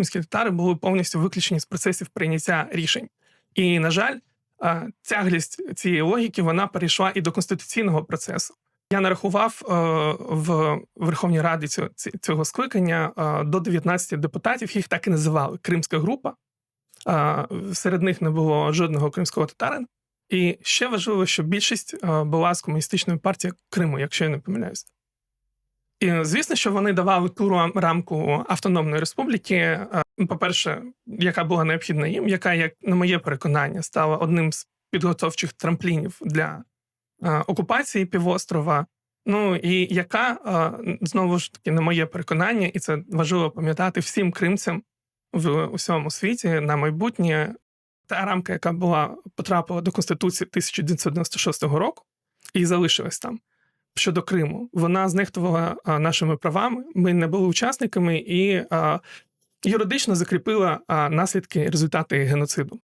кримські татари були повністю виключені з процесів прийняття рішень. І, на жаль, тяглість цієї логіки вона перейшла і до конституційного процесу. Я нарахував е, в Верховній Раді цього, скликання е, до 19 депутатів, їх так і називали Кримська група. Е, Серед них не було жодного кримського татарина. І ще важливо, що більшість е, була з комуністичної партії Криму, якщо я не помиляюсь. І звісно, що вони давали ту рамку автономної республіки. е, По-перше, яка була необхідна їм, яка, як на моє переконання, стала одним з підготовчих трамплінів для е, окупації півострова. Ну і яка е, знову ж таки, на моє переконання, і це важливо пам'ятати всім кримцям в усьому світі на майбутнє. Та рамка, яка була потрапила до Конституції 1996 року і залишилась там щодо Криму, вона знехтувала нашими правами. Ми не були учасниками і юридично закріпила наслідки результати геноциду.